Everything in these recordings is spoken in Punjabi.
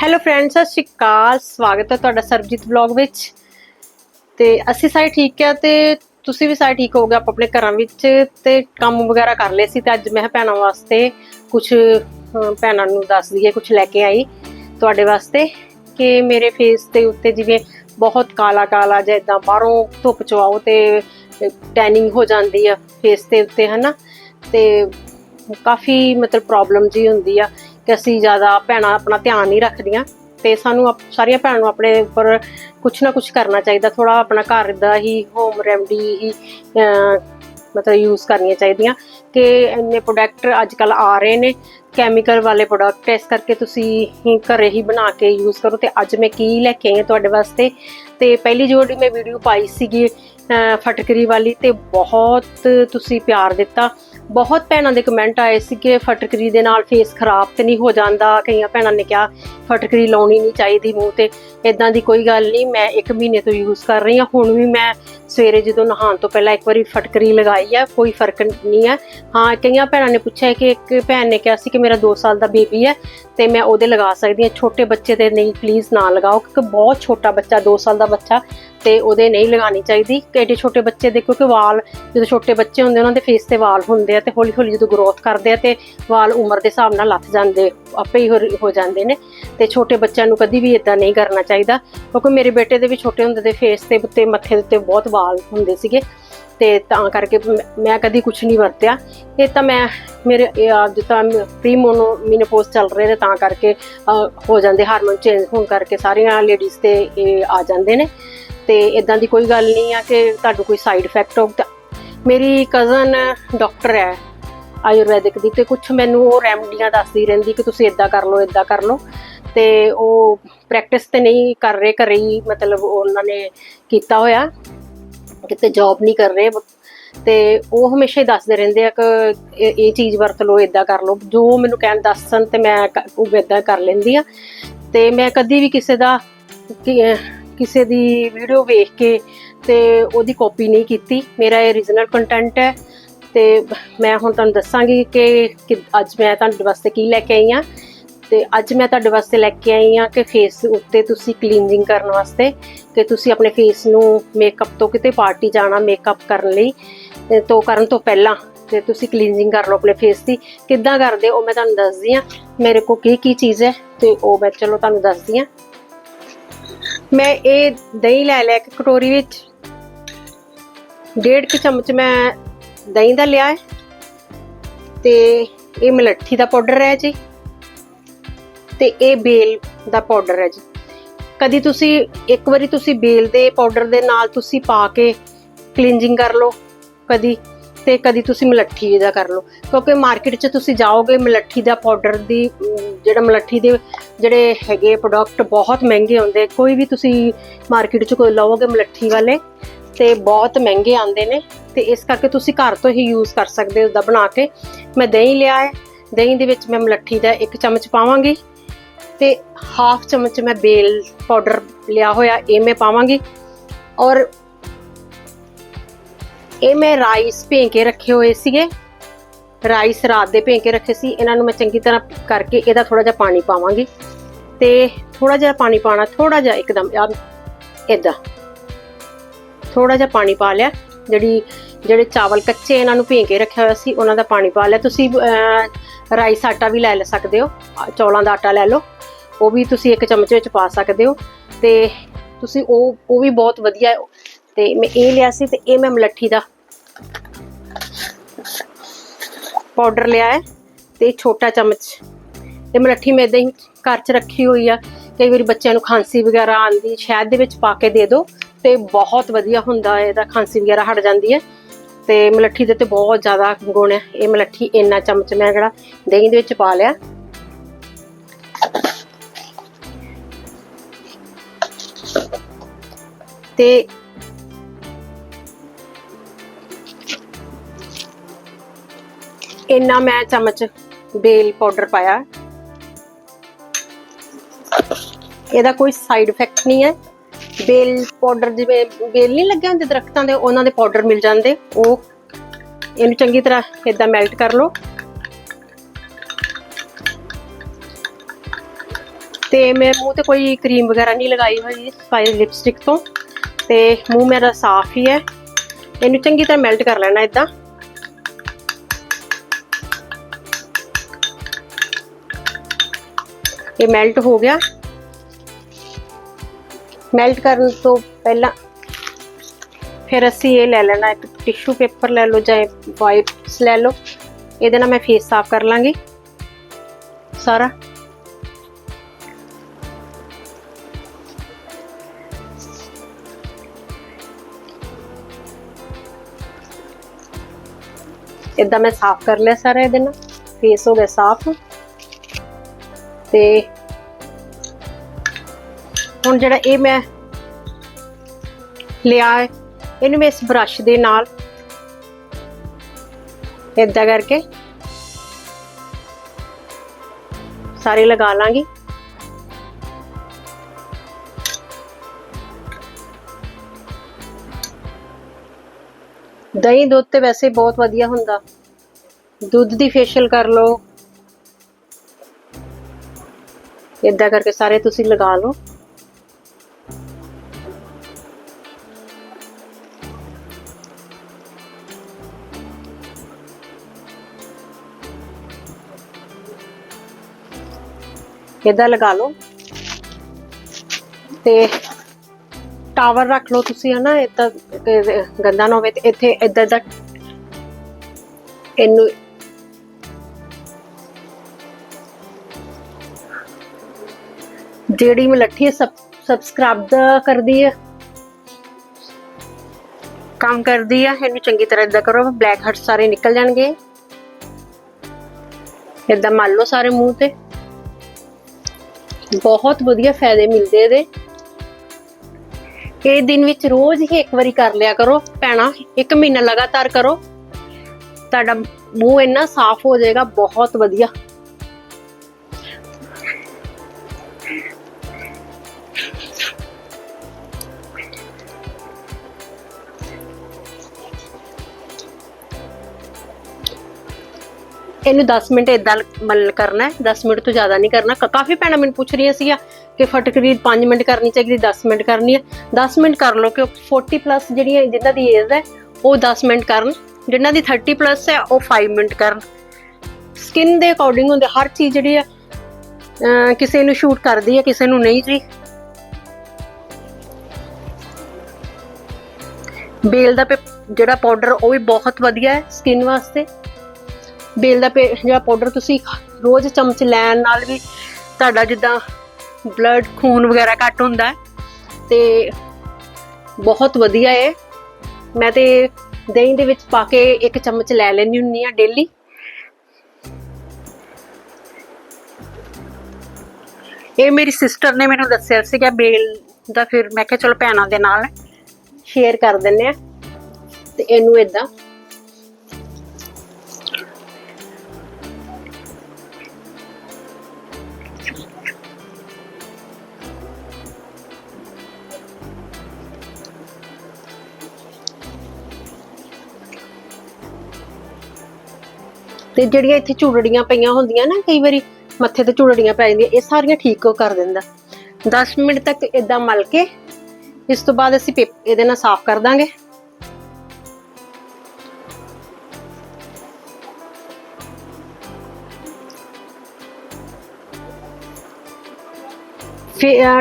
ਹੈਲੋ ਫਰੈਂਡਸ ਸਤਿ ਸ਼੍ਰੀ ਅਕਾਲ। ਸਵਾਗਤ ਹੈ ਤੁਹਾਡਾ ਸਰਬਜੀਤ ਵਲੌਗ ਵਿੱਚ। ਤੇ ਅਸੀਂ ਸਾਰੇ ਠੀਕ ਆ ਤੇ ਤੁਸੀਂ ਵੀ ਸਾਰੇ ਠੀਕ ਹੋਗੇ ਆਪ ਆਪਣੇ ਘਰਾਂ ਵਿੱਚ ਤੇ ਕੰਮ ਵਗੈਰਾ ਕਰ ਲਏ ਸੀ ਤੇ ਅੱਜ ਮੈਂ ਭੈਣਾਂ ਵਾਸਤੇ ਕੁਝ ਭੈਣਾਂ ਨੂੰ ਦੱਸ ਦਈਏ ਕੁਝ ਲੈ ਕੇ ਆਈ ਤੁਹਾਡੇ ਵਾਸਤੇ ਕਿ ਮੇਰੇ ਫੇਸ ਦੇ ਉੱਤੇ ਜਿਵੇਂ ਬਹੁਤ ਕਾਲਾ ਕਾਲਾ ਜਿਹਾ ਇਦਾਂ ਬਾਹਰੋਂ ਧੁੱਪ ਚਵਾਓ ਤੇ ਟੈਨਿੰਗ ਹੋ ਜਾਂਦੀ ਆ ਫੇਸ ਦੇ ਉੱਤੇ, ਹਨਾ? ਤੇ ਕਾਫੀ ਮਤਲਬ ਪ੍ਰੋਬਲਮ ਜੀ ਹੁੰਦੀ ਆ। ਕਿ ਅਸੀਂ ਜ਼ਿਆਦਾ ਭੈਣਾਂ ਆਪਣਾ ਧਿਆਨ ਨਹੀਂ ਰੱਖਦੀਆਂ ਤੇ ਸਾਨੂੰ ਆਪ- ਸਾਰੀਆਂ ਭੈਣਾਂ ਨੂੰ ਆਪਣੇ ਉੱਪਰ ਕੁਛ ਨਾ ਕੁਛ ਕਰਨਾ ਚਾਹੀਦਾ ਥੋੜਾ ਆਪਣਾ ਘਰ ਦਾ ਹੀ ਹੋਮ ਰੈਮਡੀ ਹੀ ਅਹ, ਮਤਲਬ ਯੂਜ਼ ਕਰਨੀਆਂ ਚਾਹੀਦੀਆਂ ਕਿ ਇੰਨੇ ਪ੍ਰੋਡਕਟ ਅੱਜ ਕੱਲ ਆ ਰਹੇ ਨੇ ਕੈਮੀਕਲ ਵਾਲੇ ਪ੍ਰੋਡਕਟ ਇਸ ਕਰਕੇ ਤੁਸੀਂ ਹੀ ਘਰੇ ਹੀ ਬਣਾ ਕੇ ਯੂਜ਼ ਕਰੋ ਤੇ ਅੱਜ ਮੈਂ ਕੀ ਲੈ ਕੇ ਆਈ ਹਾਂ ਤੁਹਾਡੇ ਵਾਸਤੇ ਤੇ ਪਹਿਲੀ ਜਿਹੜੀ ਮੈਂ ਵੀਡੀਓ ਪਾਈ ਸੀਗੀ ਫਟਕਰੀ ਵਾਲੀ ਤੇ ਬਹੁਤ ਤੁਸੀਂ ਪਿਆਰ ਦਿੱਤਾ। ਬਹੁਤ ਭੈਣਾਂ ਦੇ ਕਮੈਂਟ ਆਏ ਸੀ ਕਿ ਫਟਕਰੀ ਦੇ ਨਾਲ ਫੇਸ ਖਰਾਬ ਤੇ ਨਹੀਂ ਹੋ ਜਾਂਦਾ। ਕਈਆਂ ਭੈਣਾਂ ਨੇ ਕਿਹਾ, ਫਟਕਰੀ ਲਾਉਣੀ ਨਹੀਂ ਚਾਹੀਦੀ ਮੂੰਹ ਤੇ। ਇਦਾਂ ਦੀ ਕੋਈ ਗੱਲ ਨਹੀਂ, ਮੈਂ 1 ਮਹੀਨੇ ਤੋਂ ਯੂਜ਼ ਕਰ ਰਹੀ ਹਾਂ। ਹੁਣ ਵੀ ਮੈਂ ਸਵੇਰੇ ਜਦੋਂ ਨਹਾਉਣ ਤੋਂ ਪਹਿਲਾਂ ਇੱਕ ਵਾਰੀ ਫਟਕਰੀ ਲਗਾਈ ਹੈ, ਕੋਈ ਫ਼ਰਕ ਨਹੀਂ ਹੈ। ਹਾਂ, ਕਈਆਂ ਭੈਣਾਂ ਨੇ ਪੁੱਛਿਆ ਕਿ ਇੱਕ ਭੈਣ ਨੇ ਕਿਹਾ ਸੀ ਕਿ ਮੇਰਾ 2 ਸਾਲ ਦਾ ਬੇਬੀ ਹੈ ਤੇ ਮੈਂ ਉਹਦੇ ਲਗਾ ਸਕਦੀ ਹਾਂ। ਛੋਟੇ ਬੱਚੇ 'ਤੇ ਨਹੀਂ ਪਲੀਜ਼ ਨਾ ਲਗਾਓ, ਕਿਉਂਕਿ ਬਹੁਤ ਛੋਟਾ ਬੱਚਾ 2 ਸਾਲ ਦਾ ਬੱਚਾ। ਤੇ ਉਹਦੇ ਨਹੀਂ ਲਗਾਣੀ ਚਾਹੀਦੀ। ਐਡੇ ਛੋਟੇ ਬੱਚੇ ਦੇ, ਕਿਉਂਕਿ ਵਾਲ ਜਦੋਂ ਛੋਟੇ ਬੱਚੇ ਹੁੰਦੇ, ਉਹਨਾਂ ਦੇ ਫੇਸ ਤੇ ਵਾਲ ਹੁੰਦੇ ਆ ਤੇ ਹੌਲੀ ਹੌਲੀ ਜਦੋਂ ਗਰੋਥ ਕਰਦੇ ਆ ਤੇ ਵਾਲ ਉਮਰ ਦੇ ਹਿਸਾਬ ਨਾਲ ਲੱਥ ਜਾਂਦੇ, ਆਪੇ ਹੀ ਹੋ- ਹੋ ਜਾਂਦੇ ਨੇ। ਤੇ ਛੋਟੇ ਬੱਚਿਆਂ ਨੂੰ ਕਦੀ ਵੀ ਇਦਾਂ ਨਹੀਂ ਕਰਨਾ ਚਾਹੀਦਾ। ਕਿਉਂਕਿ ਮੇਰੇ ਬੇਟੇ ਦੇ ਵੀ ਛੋਟੇ ਹੁੰਦੇ ਦੇ ਫੇਸ ਤੇ ਉੱਤੇ, ਮੱਥੇ ਦੇ ਉੱਤੇ ਬਹੁਤ ਵਾਲ ਹੁੰਦੇ ਸੀਗੇ। ਤੇ ਤਾਂ ਕਰਕੇ ਮੈਂ- ਕਦੀ ਕੁਝ ਨਹੀਂ ਵਰਤਿਆ। ਇਹ ਤਾਂ ਮੈਂ, ਮੇਰੇ ਜਿੱਦਾਂ ਪ੍ਰੀ ਮੋਨੋ ਮੀਨੋਪੋਜ਼ ਚੱਲ ਰਹੇ ਨੇ ਤਾਂ ਕਰਕੇ ਹੋ ਜਾਂਦੇ ਹਾਰਮੋਨ ਚੇਂਜ ਹੋਣ ਕਰਕੇ ਸਾਰੀਆਂ ਲੇਡੀਜ਼ ਤੇ ਇਹ ਆ ਜਾਂਦੇ ਨੇ। ਤੇ ਇਦਾਂ ਦੀ ਕੋਈ ਗੱਲ ਨਹੀਂ ਆ ਕਿ ਤੁਹਾਨੂੰ ਕੋਈ ਸਾਈਡ ਇਫੈਕਟ ਹੋਊਗਾ ਮੇਰੀ ਕਜ਼ਨ ਡਾਕਟਰ ਹੈ, ਆਯੁਰਵੈਦਿਕ ਦੀ ਤੇ ਕੁਝ ਮੈਨੂੰ ਉਹ ਰੈਮਡੀਆਂ ਦੱਸਦੀ ਰਹਿੰਦੀ ਕਿ ਤੁਸੀਂ ਇਦਾਂ ਕਰ ਲਓ ਇਦਾਂ ਕਰ ਲਓ। ਤੇ ਉਹ ਪ੍ਰੈਕਟਿਸ ਤੇ ਨਹੀਂ ਕਰ ਰਹੇ, ਘਰੇ ਹੀ ਮਤਲਬ ਉਹਨਾਂ ਨੇ ਕੀਤਾ ਹੋਇਆ। ਕਿਤੇ ਜੌਬ ਨਹੀਂ ਕਰ ਰਹੇ। ਤੇ ਉਹ ਹਮੇਸ਼ਾ ਹੀ ਦੱਸਦੇ ਰਹਿੰਦੇ ਆ ਕਿ ਇਹ ਇਹ ਚੀਜ਼ ਵਰਤ ਲਓ ਇਦਾਂ ਕਰ ਲਓ। ਜੋ ਮੈਨੂੰ ਕਹਿਣ ਦੱਸਣ ਤੇ ਮੈਂ ਕ- ਉਹ ਇਦਾਂ ਕਰ ਲੈਂਦੀ ਆ। ਤੇ ਮੈਂ ਕਦੀ ਵੀ ਕਿਸੇ ਦਾ ਕਿਸੇ ਦੀ ਵੀਡੀਓ ਵੇਖ ਕੇ ਤੇ ਉਹਦੀ ਕਾਪੀ ਨਹੀਂ ਕੀਤੀ। ਮੇਰਾ ਇਹ ਰੀਜਨਲ ਕੰਟੈਂਟ ਹੈ ਤੇ ਮੈਂ ਹੁਣ ਤੁਹਾਨੂੰ ਦੱਸਾਂਗੀ ਕਿ ਕਿ ਅੱਜ ਮੈਂ ਤੁਹਾਡੇ ਵਾਸਤੇ ਕੀ ਲੈ ਕੇ ਆਈ ਆ ਤੇ ਅੱਜ ਮੈਂ ਤੁਹਾਡੇ ਵਾਸਤੇ ਲੈ ਕੇ ਆਈ ਆ ਕਿ ਫੇਸ ਉੱਤੇ ਤੁਸੀਂ ਕਲੀਨਜਿੰਗ ਕਰਨ ਵਾਸਤੇ ਕਿ ਤੁਸੀਂ ਆਪਣੇ ਫੇਸ ਨੂੰ ਮੇਕਅਪ ਤੋਂ ਕਿਤੇ ਪਾਰਟੀ ਜਾਣਾ ਮੇਕਅਪ ਕਰਨ ਲਈ, ਤੋਂ ਕਰਨ ਤੋਂ ਪਹਿਲਾਂ ਤੇ ਤੁਸੀਂ ਕਲੀਨਜਿੰਗ ਕਰ ਲਓ ਆਪਣੇ ਫੇਸ ਦੀ। ਕਿੱਦਾਂ ਕਰਦੇ ਉਹ ਮੈਂ ਤੁਹਾਨੂੰ ਦੱਸਦੀ ਆ ਮੇਰੇ ਕੋਲ ਕੀ ਕੀ ਚੀਜ਼ ਹੈ ਤੇ ਉਹ ਮੈਂ ਚਲੋ ਤੁਹਾਨੂੰ ਦੱਸਦੀ ਆ ਮੈਂ ਇਹ ਦਹੀਂ ਲੈ ਲਿਆ ਇੱਕ ਕਟੋਰੀ ਵਿੱਚ। ਡੇਢ ਕੁ ਚਮਚ ਮੈਂ ਦਹੀਂ ਦਾ ਲਿਆ ਹੈ। ਤੇ ਇਹ ਮਲੱਠੀ ਦਾ ਪਾਊਡਰ ਹੈ ਜੀ। ਤੇ ਇਹ ਬੇਲ ਦਾ ਪਾਊਡਰ ਹੈ ਜੀ। ਕਦੀ ਤੁਸੀਂ, ਇੱਕ ਵਾਰੀ ਤੁਸੀਂ ਬੇਲ ਦੇ ਪਾਊਡਰ ਦੇ ਨਾਲ ਤੁਸੀਂ ਪਾ ਕੇ ਕਲੀਨਜਿੰਗ ਕਰ ਲਓ। ਕਦੀ ਤੇ ਕਦੀ ਤੁਸੀਂ ਮਲੱਠੀ ਦਾ ਕਰ ਲਓ। ਕਿਉਂਕਿ ਮਾਰਕੀਟ 'ਚ ਤੁਸੀਂ ਜਾਓਗੇ, ਮਲੱਠੀ ਦਾ ਪਾਊਡਰ ਦੀ ਜਿਹੜਾ ਮਲੱਠੀ ਦੇ ਜਿਹੜੇ ਹੈਗੇ ਪ੍ਰੋਡਕਟ ਬਹੁਤ ਮਹਿੰਗੇ ਹੁੰਦੇ ਕੋਈ ਵੀ ਤੁਸੀਂ ਮਾਰਕੀਟ 'ਚ ਕੋਈ ਲਓਗੇ ਮਲੱਠੀ ਵਾਲੇ, ਤੇ ਬਹੁਤ ਮਹਿੰਗੇ ਆਉਂਦੇ ਨੇ। ਤੇ ਇਸ ਕਰਕੇ ਤੁਸੀਂ ਘਰ ਤੋਂ ਹੀ ਯੂਜ਼ ਕਰ ਸਕਦੇ ਹੋ ਦਾ ਬਣਾ ਕੇ। ਮੈਂ ਦਹੀਂ ਲਿਆ ਹੈ। ਦਹੀਂ ਦੇ ਵਿੱਚ ਮੈਂ ਮਲੱਠੀ ਦਾ ਇੱਕ ਚਮਚ ਪਾਵਾਂਗੀ। ਤੇ ਹਾਫ ਚਮਚ ਮੈਂ ਬੇਲ ਪਾਊਡਰ ਲਿਆ ਹੋਇਆ, ਇਹ ਮੈਂ ਪਾਵਾਂਗੀ। ਔਰ ਇਹ ਮੈਂ ਰਾਈਸ ਭੇ ਕੇ ਰੱਖੇ ਹੋਏ ਸੀਗੇ। ਰਾਈਸ ਰਾਤ ਦੇ ਭੇ ਕੇ ਰੱਖੇ ਸੀ। ਇਹਨਾਂ ਨੂੰ ਮੈਂ ਚੰਗੀ ਤਰ੍ਹਾਂ ਕਰਕੇ ਇਹਦਾ ਥੋੜਾ ਜਿਹਾ ਪਾਣੀ ਪਾਵਾਂਗੀ। ਤੇ ਥੋੜਾ ਜਿਹਾ ਪਾਣੀ ਪਾਣਾ ਥੋੜਾ ਜਿਹਾ ਇੱਕਦਮ ਇਦਾਂ ਥੋੜਾ ਜਿਹਾ ਪਾਣੀ ਪਾ ਲਿਆ। ਜਿਹੜੀ, ਜਿਹੜੇ ਚਾਵਲ ਕੱਚੇ ਇਹਨਾਂ ਨੂੰ ਭੇ ਕੇ ਰੱਖਿਆ ਹੋਇਆ ਸੀ, ਉਹਨਾਂ ਦਾ ਪਾਣੀ ਪਾ ਲਿਆ। ਤੁਸੀਂ ਰਾਈਸ ਆਟਾ ਵੀ ਲੈ ਲੈ ਸਕਦੇ ਹੋ। ਚੌਲਾਂ ਦਾ ਆਟਾ ਲੈ ਲਓ। ਉਹ ਵੀ ਤੁਸੀਂ ਇੱਕ ਚਮਚ ਵਿੱਚ ਪਾ ਸਕਦੇ ਹੋ। ਤੇ ਤੁਸੀਂ ਉਹ ਉਹ ਵੀ ਬਹੁਤ ਵਧੀਆ ਤੇ ਮੈਂ ਇਹ ਲਿਆ ਸੀ ਤੇ ਇਹ ਮੈਂ ਮਲੱਠੀ ਦਾ ਪਾਊਡਰ ਲਿਆ ਹੈ ਤੇ ਛੋਟਾ ਚਮਚ ਇਹ ਮਲੱਠੀ ਮੈਂ ਇਦਾਂ ਹੀ ਘਰ 'ਚ ਰੱਖੀ ਹੋਈ ਆ। ਕਈ ਵਾਰੀ ਬੱਚਿਆਂ ਨੂੰ ਖਾਂਸੀ ਵਗੈਰਾ ਆਂਦੀ ਸ਼ਹਿਦ ਦੇ ਵਿੱਚ ਪਾ ਕੇ ਦੇ ਦਿਓ ਤੇ ਬਹੁਤ ਵਧੀਆ ਹੁੰਦਾ ਹੈ, ਇਹਦਾ ਖਾਂਸੀ ਵਗੈਰਾ ਹਟ ਜਾਂਦੀ ਹੈ। ਤੇ ਮਲੱਠੀ ਦੇ ਤੇ ਬਹੁਤ ਜ਼ਿਆਦਾ ਗੁਣ ਹੈ। ਇਹ ਮਲੱਠੀ ਇੰਨਾ ਚਮਚ ਮੈਂ ਜਿਹੜਾ ਦਹੀਂ ਦੇ ਵਿੱਚ ਪਾ ਲਿਆ। ਤੇ ਇੰਨਾ ਮੈਂ ਚਮਚ ਬੇਲ ਪਾਊਡਰ ਪਾਇਆ। ਇਹਦਾ ਕੋਈ ਸਾਈਡ ਇਫੈਕਟ ਨਹੀਂ ਹੈ। ਬੇਲ ਪਾਊਡਰ ਜਿਵੇਂ ਬੇਲ ਨਹੀਂ ਲੱਗੇ ਹੁੰਦੇ ਦਰਖਤਾਂ ਦੇ, ਉਹਨਾਂ ਦੇ ਪਾਊਡਰ ਮਿਲ ਜਾਂਦੇ। ਉਹ ਇਹਨੂੰ ਚੰਗੀ ਤਰ੍ਹਾਂ ਇਦਾਂ ਮੈਲਟ ਕਰ ਲਓ। ਤੇ ਮੈਂ ਮੂੰਹ ਤੇ ਕੋਈ ਕਰੀਮ ਵਗੈਰਾ ਨਹੀਂ ਲਗਾਈ ਹੋਈ ਸਪਾਈ ਲਿਪਸਟਿਕ ਤੋਂ। ਤੇ ਮੂੰਹ ਮੇਰਾ ਸਾਫ਼ ਹੀ ਹੈ। ਇਹਨੂੰ ਚੰਗੀ ਤਰ੍ਹਾਂ ਮੈਲਟ ਕਰ ਲੈਣਾ ਇਦਾਂ ਇਹ ਮੈਲਟ ਹੋ ਗਿਆ। ਮੈਲਟ ਕਰਨ ਤੋਂ ਪਹਿਲਾਂ ਫਿਰ ਅਸੀਂ ਇਹ ਲੈ ਲੈਣਾ, ਇੱਕ ਟਿਸ਼ੂ ਪੇਪਰ ਲੈ ਲਓ ਜਾਂ ਵਾਈਪਸ ਲੈ ਲਓ। ਇਹਦੇ ਨਾਲ ਮੈਂ ਫੇਸ ਸਾਫ਼ ਕਰ ਲਾਂਗੀ ਸਾਰਾ। ਇਦਾਂ ਮੈਂ ਸਾਫ਼ ਕਰ ਲਿਆ ਸਾਰਾ ਇਹਦੇ ਨਾਲ। ਫੇਸ ਹੋ ਗਿਆ ਸਾਫ਼। ਤੇ ਹੁਣ ਜਿਹੜਾ ਇਹ ਮੈਂ ਲਿਆ ਹੈ, ਇਹਨੂੰ ਮੈਂ ਇਸ ਬ੍ਰਸ਼ ਦੇ ਨਾਲ ਇਦਾਂ ਕਰਕੇ ਸਾਰੇ ਲਗਾ ਲਾਂਗੀ। ਦਹੀਂ ਦੁੱਧ ਤੇ ਵੈਸੇ ਬਹੁਤ ਵਧੀਆ ਹੁੰਦਾ। ਦੁੱਧ ਦੀ ਫੇਸ਼ੀਅਲ ਕਰ ਲਓ। ਇਦਾਂ ਕਰਕੇ ਸਾਰੇ ਤੁਸੀਂ ਲਗਾ ਲਓ। ਇਦਾਂ ਲਗਾ ਲਓ। ਤੇ ਟਾਵਰ ਰੱਖ ਲਓ ਤੁਸੀਂ ਹਨਾ ਇਦਾਂ ਗੰਦਾ ਨਾ ਹੋਵੇ ਤੇ ਇੱਥੇ ਇਦਾਂ ਦਾ ਇਹਨੂੰ ਜਿਹੜੀ ਮਲੱਠੀ ਸਬਸਕ੍ਰਾਈਬ ਦਾ ਕਰਦੀ ਹੈ। ਕੰਮ ਕਰਦੀ ਹੈ ਇਹਨੂੰ ਚੰਗੀ ਤਰ੍ਹਾਂ ਇਦਾਂ ਕਰੋ ਬਲੈਕ ਹੱਟ ਸਾਰੇ ਨਿਕਲ ਜਾਣਗੇ। ਇਦਾਂ ਮੰਨ ਲਓ ਸਾਰੇ ਮੂੰਹ ਤੇ। ਬਹੁਤ ਵਧੀਆ ਫਾਇਦੇ ਮਿਲਦੇ ਇਹਦੇ। ਇਹ ਦਿਨ ਵਿੱਚ ਰੋਜ਼ ਹੀ ਇੱਕ ਵਾਰੀ ਕਰ ਲਿਆ ਕਰੋ ਪੈਣਾ ਇੱਕ ਮਹੀਨਾ ਲਗਾਤਾਰ ਕਰੋ। ਤੁਹਾਡਾ ਮੂੰਹ ਇੰਨਾ ਸਾਫ਼ ਹੋ ਜਾਏਗਾ, ਬਹੁਤ ਵਧੀਆ। ਇਹਨੂੰ 10 ਮਿੰਟ ਇਦਾਂ ਮਲ ਕਰਨਾ ਹੈ 10 ਮਿੰਟ ਤੋਂ ਜ਼ਿਆਦਾ ਨਹੀਂ ਕਰਨਾ। ਕਾਫੀ ਭੈਣਾਂ ਮੈਨੂੰ ਪੁੱਛ ਰਹੀਆਂ ਸੀਗਾ ਕਿ ਫਟਕਰੀ 5 ਮਿੰਟ ਕਰਨੀ ਚਾਹੀਦੀ 10 ਮਿੰਟ ਕਰਨੀ ਹੈ। 10 ਮਿੰਟ ਕਰ ਲਓ ਕਿ 40 ਪਲੱਸ ਜਿਹੜੀਆਂ ਜਿਨ੍ਹਾਂ ਦੀ ਏਜ ਹੈ, ਉਹ 10 ਮਿੰਟ ਕਰਨ। ਜਿਨ੍ਹਾਂ ਦੀ 30 ਪਲੱਸ ਹੈ, ਉਹ 5 ਮਿੰਟ ਕਰਨ। ਸਕਿਨ ਦੇ ਅਕੋਰਡਿੰਗ ਹੁੰਦੇ, ਹਰ ਚੀਜ਼ ਜਿਹੜੀ ਆ ਕਿਸੇ ਨੂੰ ਸ਼ੂਟ ਕਰਦੀ ਹੈ, ਕਿਸੇ ਨੂੰ ਨਹੀਂ ਜੀ। ਬੇਲ ਦਾ ਪੇ- ਜਿਹੜਾ ਪਾਊਡਰ ਉਹ ਵੀ ਬਹੁਤ ਵਧੀਆ ਹੈ ਸਕਿਨ ਵਾਸਤੇ। ਬੇਲ ਦਾ ਪੇ- ਜਿਹੜਾ ਪਾਊਡਰ ਤੁਸੀਂ ਰੋਜ਼ ਚਮਚ ਲੈਣ ਨਾਲ ਵੀ ਤੁਹਾਡਾ ਜਿੱਦਾਂ ਬਲੱਡ ਖੂਨ ਵਗੈਰਾ ਘੱਟ ਹੁੰਦਾ ਹੈ ਤੇ ਬਹੁਤ ਵਧੀਆ ਹੈ ਮੈਂ ਤੇ ਦਹੀਂ ਦੇ ਵਿੱਚ ਪਾ ਕੇ ਇੱਕ ਚਮਚ ਲੈ ਲੈਣੀ ਹੁੰਨੀ ਆ ਡੇਲੀ ਇਹ ਮੇਰੀ ਸਿਸਟਰ ਨੇ ਮੈਨੂੰ ਦੱਸਿਆ ਸੀਗਾ ਬੇਲ ਦਾ, ਫਿਰ ਮੈਂ ਕਿਹਾ ਚਲੋ ਭੈਣਾਂ ਦੇ ਨਾਲ ਸ਼ੇਅਰ ਕਰ ਦਿੰਨੇ ਆ ਤੇ ਇਹਨੂੰ ਇਦਾਂ ਤੇ ਜਿਹੜੀਆਂ ਇੱਥੇ ਝੁਰੜੀਆਂ ਪਈਆਂ ਹੁੰਦੀਆਂ ਨਾ, ਕਈ ਵਾਰੀ ਮੱਥੇ ਤੇ ਝੁਰੜੀਆਂ ਪੈ ਜਾਂਦੀਆਂ, ਇਹ ਸਾਰੀਆਂ ਠੀਕ ਉਹ ਕਰ ਦਿੰਦਾ। 10 ਮਿੰਟ ਤੱਕ ਇਦਾਂ ਮਲ ਕੇ, ਇਸ ਤੋਂ ਬਾਅਦ ਅਸੀਂ ਇਹਦੇ ਨਾਲ ਸਾਫ਼ ਕਰ ਦਾਂਗੇ।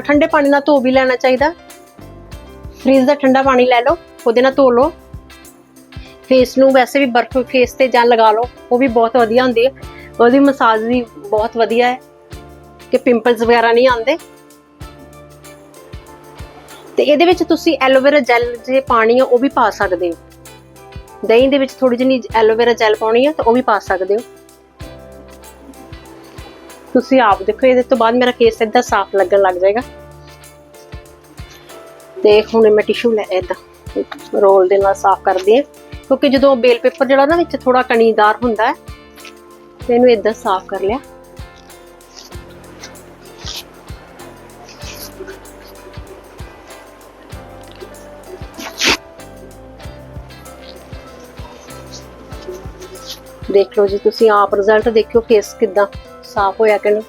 ਠੰਡੇ ਪਾਣੀ ਨਾਲ ਧੋ ਵੀ ਲੈਣਾ ਚਾਹੀਦਾ। ਫ੍ਰੀਜ਼ ਦਾ ਠੰਡਾ ਪਾਣੀ ਲੈ ਲਓ, ਉਹਦੇ ਨਾਲ ਧੋ ਲਓ। ਫੇਸ ਨੂੰ ਵੈਸੇ ਵੀ ਬਰਫ ਫੇਸ ਤੇ ਜਾਂ ਲਗਾ ਲਓ, ਉਹ ਵੀ ਬਹੁਤ ਵਧੀਆ ਹੁੰਦੀ ਹੈ। ਉਹਦੀ ਮਸਾਜ ਵੀ ਬਹੁਤ ਵਧੀਆ ਹੈ ਕਿ ਪਿੰਪਲਸ ਵਗੈਰਾ ਨਹੀਂ ਆਉਂਦੇ। ਤੇ ਇਹਦੇ ਵਿੱਚ ਤੁਸੀਂ ਐਲੋਵੇਰਾ ਜੈਲ ਜੇ ਪਾਣੀ ਆ ਉਹ ਵੀ ਪਾ ਸਕਦੇ ਹੋ। ਦਹੀਂ ਦੇ ਵਿੱਚ ਥੋੜੀ ਜਿਹੀ ਐਲੋਵੇਰਾ ਜੈਲ ਪਾਉਣੀ ਆ ਤਾਂ ਉਹ ਵੀ ਪਾ ਸਕਦੇ ਹੋ। ਤੁਸੀਂ ਆਪ ਦੇਖੋ, ਇਹਦੇ ਤੋਂ ਬਾਅਦ ਮੇਰਾ ਕੇਸ ਏਦਾਂ ਸਾਫ਼ ਲੱਗਣ ਲੱਗ ਜਾਏਗਾ। ਤੇ ਹੁਣ ਮੈਂ ਟਿਸ਼ੂ ਲੈ, ਏਦਾਂ ਰੋਲ ਦੇ ਨਾਲ ਸਾਫ਼ ਕਰਦੀ ਹਾਂ। ਕਿਉਂਕਿ ਜਦੋਂ ਬੇਲ ਪੇਪਰ ਜਿਹੜਾ ਨਾ ਵਿੱਚ ਥੋੜਾ ਕਣੀਦਾਰ ਹੁੰਦਾ ਹੈ, ਤੇ ਇਹਨੂੰ ਏਦਾਂ ਸਾਫ਼ ਕਰ ਲਿਆ। ਦੇਖ ਲਓ ਜੀ, ਤੁਸੀਂ ਆਪ ਰਿਜ਼ਲਟ ਦੇਖਿਓ ਫੇਸ ਕਿਦਾਂ ਸਾਫ਼ ਹੋਇਆ ਕਿ ਨਹੀਂ।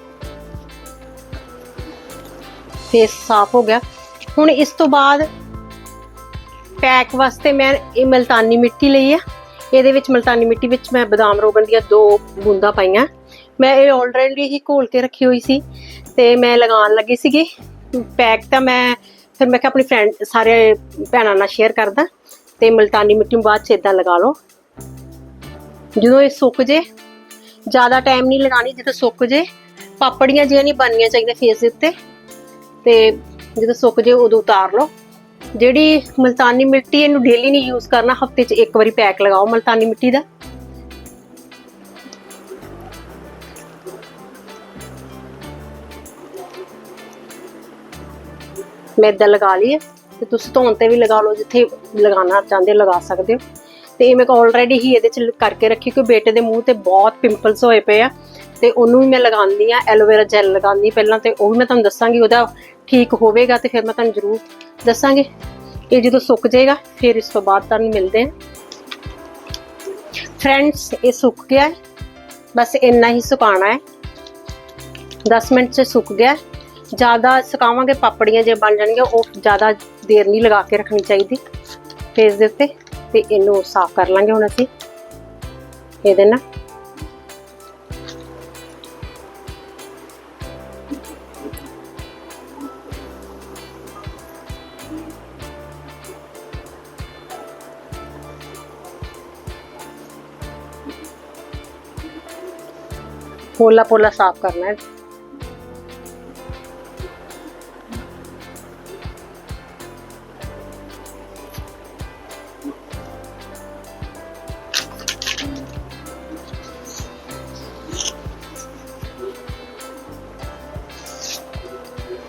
ਫੇਸ ਸਾਫ਼ ਹੋ ਗਿਆ। ਹੁਣ ਇਸ ਤੋਂ ਬਾਅਦ ਪੈਕ ਵਾਸਤੇ ਮੈਂ ਇਹ ਮਲਤਾਨੀ ਮਿੱਟੀ ਲਈ ਆ। ਇਹਦੇ ਵਿੱਚ ਮਲਤਾਨੀ ਮਿੱਟੀ ਵਿੱਚ ਮੈਂ ਬਦਾਮ ਰੋਗਣ ਦੀਆਂ ਦੋ ਬੂੰਦਾਂ ਪਾਈਆਂ। ਮੈਂ ਇਹ ਆਲਰੇਡੀ ਹੀ ਘੋਲ ਕੇ ਰੱਖੀ ਹੋਈ ਸੀ ਤੇ ਮੈਂ ਲਗਾਉਣ ਲੱਗੀ ਸੀਗੀ। ਪੈਕ ਤਾਂ ਮੈਂ ਫਿਰ ਮੈਂ ਕਿਹਾ ਆਪਣੀ ਫਰੈਂਡ ਸਾਰੇ ਭੈਣਾਂ ਨਾਲ ਸ਼ੇਅਰ ਕਰਦਾ ਤੇ ਮਲਤਾਨੀ ਮਿੱਟੀ ਨੂੰ ਬਾਅਦ ਚ ਇਦਾਂ ਲਗਾ ਲਓ। ਜਦੋਂ ਇਹ ਸੁੱਕ ਜੇ, ਜ਼ਿਆਦਾ ਟਾਈਮ ਨਹੀਂ ਲਗਾਣੀ ਜਦੋਂ ਸੁੱਕ ਜੇ, ਪਾਪੜੀਆਂ ਜਿਹੀਆਂ ਨਹੀਂ ਬਣਨੀਆਂ ਚਾਹੀਦੀਆਂ ਫੇਸ ਦੇ ਉੱਤੇ। ਤੇ ਜਦੋਂ ਸੁੱਕ ਜੇ ਉਦੋਂ ਉਤਾਰ ਲਓ। ਜਿਹੜੀ ਮਲਤਾਨੀ ਮਿੱਟੀ ਇਹਨੂੰ ਡੇਲੀ ਨਹੀਂ ਯੂਜ਼ ਕਰਨਾ, ਹਫ਼ਤੇ 'ਚ ਇੱਕ ਵਾਰੀ ਪੈਕ ਲਗਾਓ ਮਲਤਾਨੀ ਮਿੱਟੀ ਦਾ। ਮੈਂ ਏਦਾਂ ਲਗਾ ਲਈ ਹੈ ਤੇ ਤੁਸੀਂ ਧੋਣ ਤੇ ਵੀ ਲਗਾ ਲਓ, ਜਿੱਥੇ ਲਗਾਉਣਾ ਚਾਹੁੰਦੇ ਲਗਾ ਸਕਦੇ ਹੋ। ਤੇ ਇਹ ਮੈਂ ਆਲਰੇਡੀ ਹੀ ਇਹਦੇ ਚ ਕਰਕੇ ਰੱਖੀ ਕਿ ਬੇਟੇ ਦੇ ਮੂੰਹ ਤੇ ਬਹੁਤ ਪਿੰਪਲਸ ਹੋਏ ਪਏ ਆ। ਤੇ ਉਹਨੂੰ ਵੀ ਮੈਂ ਲਗਾਉਂਦੀ ਆ ਐਲੋਵੇਰਾ ਜੈਲ ਲਗਾਉਂਦੀ ਪਹਿਲਾਂ ਤੇ ਉਹ ਵੀ ਮੈਂ ਤੁਹਾਨੂੰ ਦੱਸਾਂਗੀ ਉਹਦਾ ਠੀਕ ਹੋਵੇਗਾ ਤੇ ਫਿਰ ਮੈਂ ਤੁਹਾਨੂੰ ਜ਼ਰੂਰ ਦੱਸਾਂਗੀ। ਇਹ ਜਦੋਂ ਸੁੱਕ ਜਾਏਗਾ, ਫਿਰ ਇਸ ਤੋਂ ਬਾਅਦ ਤੁਹਾਨੂੰ ਮਿਲਦੇ ਆ ਫਰੈਂਡਸ ਇਹ ਸੁੱਕ ਗਿਆ ਹੈ। ਬਸ ਇੰਨਾ ਹੀ ਸੁਕਾਉਣਾ ਹੈ। 10 ਮਿੰਟ ਚ ਸੁੱਕ ਗਿਆ ਜ਼ਿਆਦਾ ਸੁਕਾਵਾਂਗੇ, ਪਾਪੜੀਆਂ ਜੇ ਬਣ ਜਾਣਗੀਆਂ, ਉਹ ਜ਼ਿਆਦਾ ਦੇਰ ਨਹੀਂ ਲਗਾ ਕੇ ਰੱਖਣੀ ਚਾਹੀਦੀ। ਫੇਸ ਦੇ ਉੱਤੇ ਤੇ ਇਹਨੂੰ ਸਾਫ਼ ਕਰ ਲਾਂਗੇ ਹੁਣ ਅਸੀਂ। ਇਹਦੇ ਨਾਲ। ਪੋਲਾ ਪੋਲਾ ਸਾਫ਼ ਕਰਨਾ ਹੈ।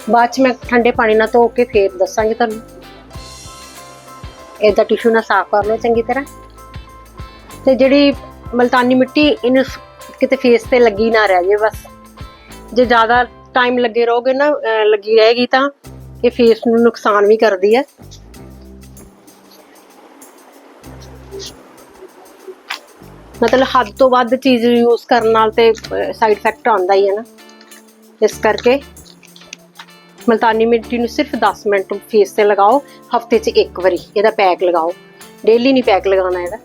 ਬਾਅਦ ਚ ਮੈਂ ਠੰਡੇ ਪਾਣੀ ਨਾਲ ਧੋ ਕੇ ਫੇਰ ਦੱਸਾਂਗੀ ਤੁਹਾਨੂੰ। ਇਹਦਾ ਟਿਸ਼ੂ ਨਾਲ ਸਾਫ਼ ਕਰ ਲਓ ਚੰਗੀ ਤਰ੍ਹਾਂ। ਤੇ ਜਿਹੜੀ ਮਲਤਾਨੀ ਮਿੱਟੀ, ਇਹਨੂੰ ਕਿਤੇ ਫੇਸ ਤੇ ਲੱਗੀ ਨਾ ਰਹਿ ਜੇ ਬਸ। ਜੇ ਜ਼ਿਆਦਾ ਟਾਈਮ ਲੱਗੇ ਰਹੋਗੇ ਨਾ ਲੱਗੀ ਰਹੇਗੀ ਤਾਂ ਇਹ ਫੇਸ ਨੂੰ ਨੁਕਸਾਨ ਵੀ ਕਰਦੀ ਹੈ। ਮਤਲਬ ਹੱਦ ਤੋਂ ਵੱਧ ਚੀਜ਼ ਯੂਜ਼ ਕਰਨ ਨਾਲ ਤੇ ਸਾਈਡ ਇਫੈਕਟ ਆਉਂਦਾ ਹੀ ਹੈ ਨਾ। ਇਸ ਕਰਕੇ ਮਲਤਾਨੀ ਮਿੱਟੀ ਨੂੰ ਸਿਰਫ 10 ਮਿੰਟ ਫੇਸ ਤੇ ਲਗਾਓ, ਹਫ਼ਤੇ 'ਚ ਇੱਕ ਵਾਰੀ ਇਹਦਾ ਪੈਕ ਲਗਾਓ। ਡੇਲੀ ਨਹੀਂ ਪੈਕ ਲਗਾਉਣਾ ਇਹਦਾ।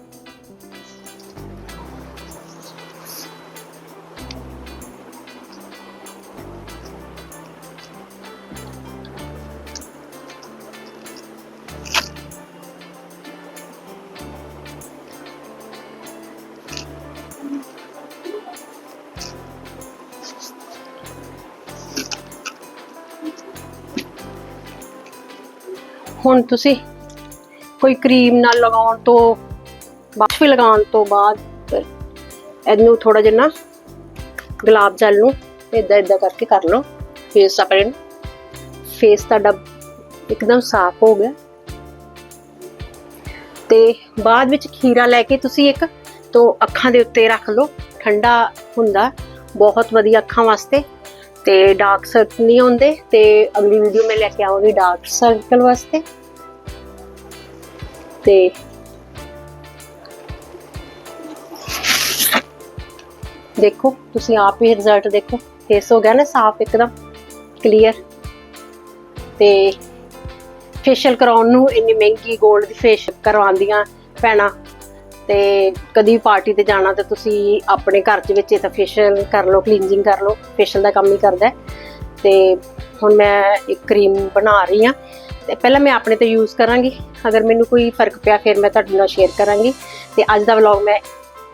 ਹੁਣ ਤੁਸੀਂ ਕੋਈ ਕਰੀਮ ਨਾਲ ਲਗਾਉਣ ਤੋਂ ਬਾਅਦ ਵੀ ਲਗਾਉਣ ਤੋਂ ਬਾਅਦ ਫਿਰ ਇਹਨੂੰ ਥੋੜਾ ਜਿਹਾ ਨਾ ਗੁਲਾਬ ਜਲ ਨੂੰ ਇਦਾਂ ਇਦਾਂ ਕਰਕੇ ਕਰ ਲਓ। ਫੇਸ ਆਪਣੇ ਨੂੰ ਫੇਸ ਤੁਹਾਡਾ ਇੱਕਦਮ ਸਾਫ਼ ਹੋ ਗਿਆ। ਤੇ ਬਾਅਦ ਵਿੱਚ ਖੀਰਾ ਲੈ ਕੇ ਤੁਸੀਂ ਇੱਕ ਤੋਂ ਅੱਖਾਂ ਦੇ ਉੱਤੇ ਰੱਖ ਲਓ। ਠੰਡਾ ਹੁੰਦਾ, ਬਹੁਤ ਵਧੀਆ ਅੱਖਾਂ ਵਾਸਤੇ। ਤੇ ਡਾਰਕ ਸਰਕਲ ਨਹੀਂ ਹੁੰਦੇ ਤੇ ਅਗਲੀ ਵੀਡੀਓ ਮੈਂ ਲੈ ਕੇ ਆਵਾਂਗੀ ਡਾਰਕ ਸਰਕਲ ਵਾਸਤੇ। ਤੇ ਦੇਖੋ, ਤੁਸੀਂ ਆਪ ਹੀ ਰਿਜ਼ਲਟ ਦੇਖੋ। ਫੇਸ ਹੋ ਗਿਆ ਨਾ ਸਾਫ਼ ਇੱਕਦਮ ਕਲੀਅਰ ਤੇ ਫੇਸ਼ੀਅਲ ਕਰਾਉਣ ਨੂੰ ਇੰਨੀ ਮਹਿੰਗੀ 골ਡ ਦੀ ਫੇਸ਼ ਕਰਵਾਉਂਦੀਆਂ ਭੈਣਾਂ। ਤੇ ਕਦੀ ਪਾਰਟੀ ਤੇ ਜਾਣਾ ਤੇ ਤੁਸੀਂ ਆਪਣੇ ਘਰ ਦੇ ਵਿੱਚ ਇਹ ਤਾਂ ਫੇਸ਼ੀਅਲ ਕਰ ਲਓ ਕਲੀਨਜਿੰਗ ਕਰ ਲਓ। ਫੇਸ਼ੀਅਲ ਦਾ ਕੰਮ ਹੀ ਕਰਦਾ ਤੇ ਹੁਣ ਮੈਂ ਇੱਕ ਕਰੀਮ ਬਣਾ ਰਹੀ ਹਾਂ। ਤੇ ਪਹਿਲਾਂ ਮੈਂ ਆਪਣੇ ਤੇ ਯੂਜ਼ ਕਰਾਂਗੀ। ਅਗਰ ਮੈਨੂੰ ਕੋਈ ਫ਼ਰਕ ਪਿਆ, ਫਿਰ ਮੈਂ ਤੁਹਾਡੇ ਨਾਲ ਸ਼ੇਅਰ ਕਰਾਂਗੀ। ਤੇ ਅੱਜ ਦਾ ਵਲੌਗ ਮੈਂ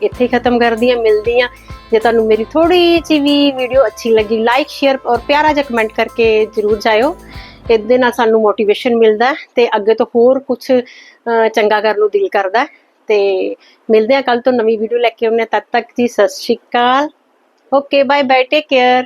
ਇੱਥੇ ਹੀ ਖਤਮ ਕਰਦੀ ਹਾਂ, ਮਿਲਦੀ ਹਾਂ। ਜੇ ਤੁਹਾਨੂੰ ਮੇਰੀ ਥੋੜੀ ਜਿਹੀ ਵੀ ਵੀਡੀਓ ਅੱਛੀ ਲੱਗੀ ਲਾਈਕ ਸ਼ੇਅਰ ਔਰ ਪਿਆਰਾ ਜਿਹਾ ਕਮੈਂਟ ਕਰਕੇ ਜਰੂਰ ਜਾਇਓ। ਇਹਦੇ ਨਾਲ ਸਾਨੂੰ ਮੋਟੀਵੇਸ਼ਨ ਮਿਲਦਾ ਹੈ ਤੇ ਅੱਗੇ ਤੋਂ ਹੋਰ ਕੁਝ ਚੰਗਾ ਕਰਨ ਨੂੰ ਦਿਲ ਕਰਦਾ ਹੈ। ਤੇ ਮਿਲਦੇ ਆ ਕੱਲ ਤੋਂ ਨਵੀਂ ਵੀਡੀਓ ਲੈ ਕੇ ਆਉਂਦੇ ਹਾਂ। ਤਦ ਤੱਕ ਜੀ, ਸਤਿ ਸ਼੍ਰੀ ਅਕਾਲ। Okay bye bye take care